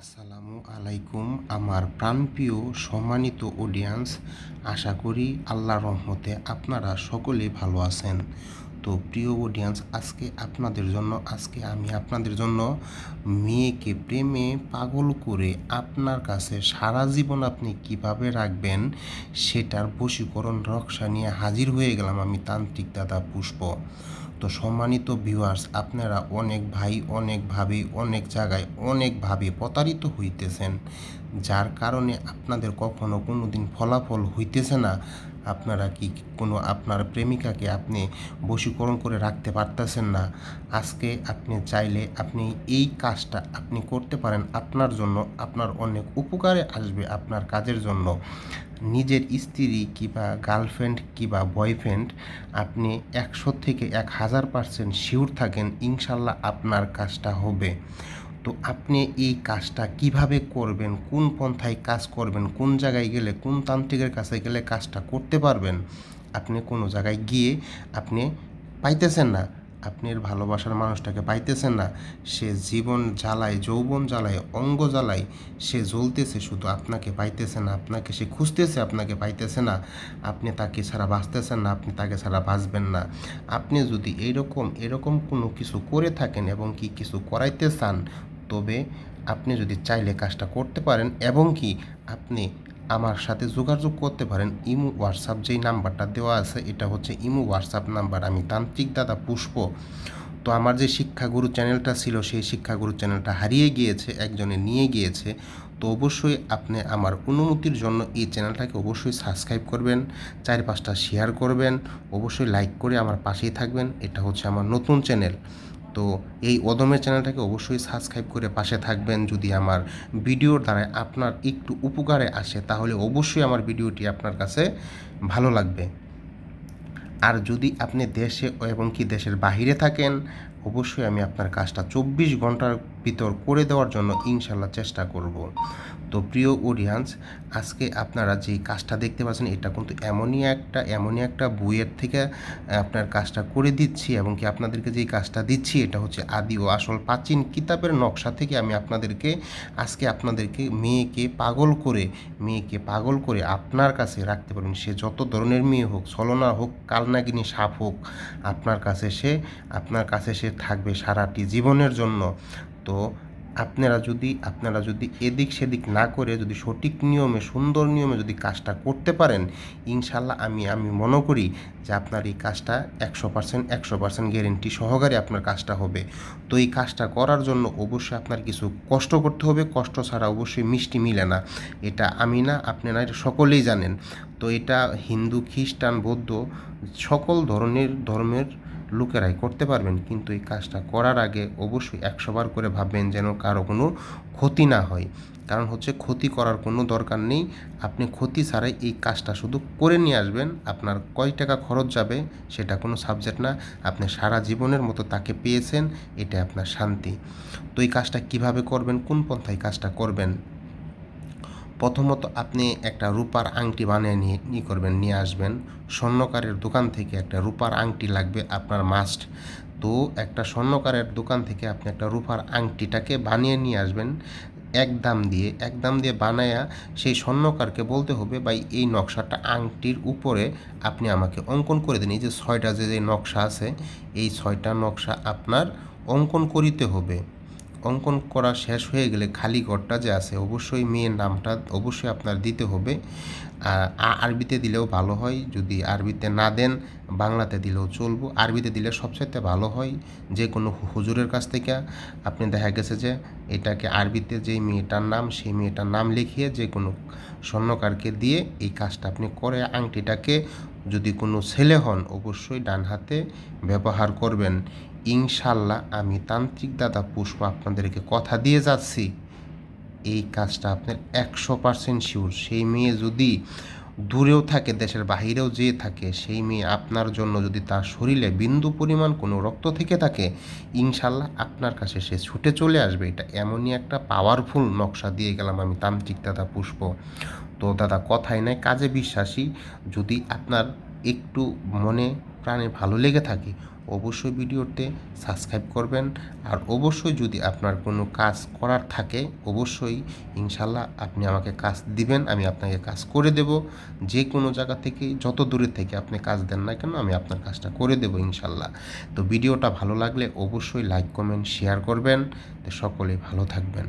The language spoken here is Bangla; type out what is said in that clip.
আসসালামু আলাইকুম, আমার প্রাণপ্রিয় সম্মানিত অডিয়েন্স আশা করি আল্লাহর রহমতে আপনারা সকলে ভালো আছেন। তো প্রিয় অডিয়েন্স আজকে আপনাদের জন্য, আজকে আমি আপনাদের জন্য মেয়েকে প্রেমে পাগল করে আপনার কাছে সারা জীবন আপনি কীভাবে রাখবেন সেটার বশীকরণ রক্ষা নিয়ে হাজির হয়ে গেলাম আমি তান্ত্রিক দাদা পুষ্প। তো সম্মানিত ভিউয়ার্স আপনারা অনেক ভাই, অনেক ভাবি, অনেক জায়গায় অনেকভাবে প্রতারিত হইতেছেন, যার কারণে আপনাদের কখনো কোনো দিন ফলাফল হইতেছে না। আপনারা কি কোনো আপনার প্রেমিকাকে আপনি বশীকরণ করে রাখতে পারতেছেন না? আজকে আপনি চাইলে আপনি এই কাজটা আপনি করতে পারেন আপনার জন্য, আপনার অনেক উপকারে আসবে আপনার কাজের জন্য। নিজের স্ত্রী কিংবা গার্লফ্রেন্ড কিংবা বয়ফ্রেন্ড আপনি একশো থেকে এক হাজার পার্সেন্ট শিওর থাকেন ইনশাল্লাহ আপনার কাজটা হবে। তো আপনি এই কাজটা কীভাবে করবেন, কোন পন্থায় কাজ করবেন, কোন জায়গায় গেলে, কোন তান্ত্রিকের কাছে গেলে কাজটা করতে পারবেন, আপনি কোনো জায়গায় গিয়ে আপনি পাইতেছেন না। আপনি এর ভালোবাসার মানুষটাকে পাইতেছেন না। সে জীবন জ্বালায়, যৌবন জ্বালায়, অঙ্গ জ্বালায়, সে জ্বলতেছে শুধু আপনাকে পাইতেছে না, আপনাকে সে খুঁজতেছে, আপনাকে পাইতেছে না। আপনি তাকে ছাড়া বাঁচতেছেন না, আপনি তাকে ছাড়া বাঁচবেন না। আপনি যদি এরকম এরকম কোনো কিছু করে থাকেন এবং কি কিছু করাইতে চান, তবে আপনি যদি চাইলে কাজটা করতে পারেন এবং কি আপনি আমার সাথে যোগাযোগ করতে পারেন ইমো হোয়াটসঅ্যাপ, যেই নাম্বারটা দেওয়া আছে, এটা হচ্ছে ইমো হোয়াটসঅ্যাপ নাম্বার। আমি তান্ত্রিক দাদা পুষ্প। তো আমার যে শিক্ষাগুরু চ্যানেলটা ছিল, সেই শিক্ষাগুরু চ্যানেলটা হারিয়ে গিয়েছে, একজনে নিয়ে গিয়েছে। তো অবশ্যই আপনি আমার অনুমতির জন্য এই চ্যানেলটাকে অবশ্যই সাবস্ক্রাইব করবেন চার পাঁচটা শেয়ার করবেন, অবশ্যই লাইক করে আমার পাশেই থাকবেন। এটা হচ্ছে আমার নতুন চ্যানেল। তো এই অদমের চ্যানেলটাকে অবশ্যই সাবস্ক্রাইব করে পাশে থাকবেন। যদি আমার ভিডিওর দ্বারা আপনার একটু উপকারে আসে, তাহলে অবশ্যই আমার ভিডিওটি আপনার কাছে ভালো লাগবে। আর যদি আপনি দেশে এবং কি দেশের বাহিরে থাকেন, অবশ্যই আমি আপনার কাজটা চব্বিশ ঘণ্টার ভিতর করে দেওয়ার জন্য ইনশাল্লাহ চেষ্টা করব। তো প্রিয় অডিয়েন্স আজকে আপনারা যে কাজটা দেখতে পাচ্ছেন, এটা কিন্তু এমনই একটা এমনই একটা বইয়ের থেকে আপনার কাজটা করে দিচ্ছি এবং কি আপনাদেরকে যেই কাজটা দিচ্ছি, এটা হচ্ছে আদি ও আসল প্রাচীন কিতাবের নকশা থেকে আমি আপনাদেরকে, আজকে আপনাদেরকে মেয়েকে পাগল করে, মেয়েকে পাগল করে আপনার কাছে রাখতে পারবেন। সে যত ধরনের মেয়ে হোক, ছলনা হোক কালনাগিনী সাপ হোক আপনার কাছে সে আপনার কাছে সে থাকবে সারাটি জীবনের জন্য। তো আপনারা যদি আপনারা যদি এদিক সেদিক না করে যদি সঠিক নিয়মে, সুন্দর নিয়মে যদি কাজটা করতে পারেন ইনশাল্লাহ আমি আমি মনে করি যে আপনার এই কাজটা একশো পার্সেন্ট একশো পার্সেন্ট গ্যারেন্টি সহকারে আপনার কাজটা হবে। তো এই কাজটা করার জন্য অবশ্যই আপনার কিছু কষ্ট করতে হবে। কষ্ট ছাড়া অবশ্যই মিষ্টি মিলে না। এটা আমি না, আপনারা এটা সকলেই জানেন। তো এটা হিন্দু, খ্রিস্টান, বৌদ্ধ সকল ধরনের, ধর্মের লোকেরাই করতে পারবেন, কিন্তু এই কাজটা করার আগে অবশ্যই একশোবার করে ভাববেন যেন কারও কোনো ক্ষতি না হয়। কারণ হচ্ছে ক্ষতি করার কোনো দরকার নেই। আপনি ক্ষতি ছাড়াই এই কাজটা শুধু করে নিয়ে আসবেন, আপনার কয় টাকা খরচ যাবে সেটা কোনো সাবজেক্ট না। আপনি সারা জীবনের মতো তাকে পেয়েছেন এটা আপনার শান্তি। তো এই কাজটা কীভাবে করবেন, কোন পন্থায় কাজটা করবেন? প্রথমত আপনি একটা রূপার আংটি বানিয়ে নিয়ে ই করবেন, নিয়ে আসবেন। স্বর্ণকারের দোকান থেকে একটা রূপার আংটি লাগবে আপনার মাস্ট তো একটা স্বর্ণকারের দোকান থেকে আপনি একটা রূপার আংটিটাকে বানিয়ে নিয়ে আসবেন এক দাম দিয়ে। এক দাম দিয়ে বানায়া সেই স্বর্ণকারকে বলতে হবে, ভাই, এই নকশাটা আংটির উপরে আপনি আমাকে অঙ্কন করে দিন। এই যে ছয়টা যে যে নকশা আছে, এই ছয়টা নকশা আপনার অঙ্কন করিতে হবে। অঙ্কন করা শেষ হয়ে গেলে খালি ঘরটা যে আছে, অবশ্যই মেয়ের নামটা অবশ্যই আপনার দিতে হবে। আর আরবিতে দিলেও ভালো হয়, যদি আরবিতে না দেন বাংলাতে দিলেও চলবো। আরবিতে দিলে সবচাইতে ভালো হয় যে কোনো হুজুরের কাছ থেকে। আপনি দেখা গেছে যে এটাকে আরবিতে যেই মেয়েটার নাম, সেই মেয়েটার নাম লিখিয়ে যে কোনো স্বর্ণকারকে দিয়ে এই কাজটা আপনি করে আংটিটাকে যদি কোনো ছেলে হন, অবশ্যই ডান হাতে ব্যবহার করবেন। ইনশাল্লাহ আমি তান্ত্রিক দাদা পুষ্প আপনাদেরকে কথা দিয়ে যাচ্ছি। এই কাজটা আপনার একশো পার্সেন্ট শিওর সেই মেয়ে যদি দূরেও থাকে, দেশের বাহিরেও যেয়ে থাকে, সেই মেয়ে আপনার জন্য যদি তার শরীরে বিন্দু পরিমাণ কোনো রক্ত থেকে থাকে, ইনশাল্লাহ আপনার কাছে সে ছুটে চলে আসবে। এটা এমনই একটা পাওয়ারফুল নকশা দিয়ে গেলাম আমি, তান্ত্রিক দাদা পুষ্প। তো দাদা কথাই নাই কাজে বিশ্বাসী। যদি আপনার একটু মনে প্রাণে ভালো লেগে থাকে, অবশ্যই ভিডিওতে সাবস্ক্রাইব করবেন। আর অবশ্যই যদি আপনার কোনো কাজ করার থাকে, অবশ্যই ইনশাল্লাহ আপনি আমাকে কাজ দিবেন, আমি আপনাকে কাজ করে দেব। যে কোনো জায়গা থেকে, যত দূরে থেকে আপনি কাজ দেন না কেন, আমি আপনার কাজটা করে দেব ইনশাল্লাহ। তো ভিডিওটা ভালো লাগলে অবশ্যই লাইক কমেন্ট শেয়ার করবেন। তো সকলে ভালো থাকবেন।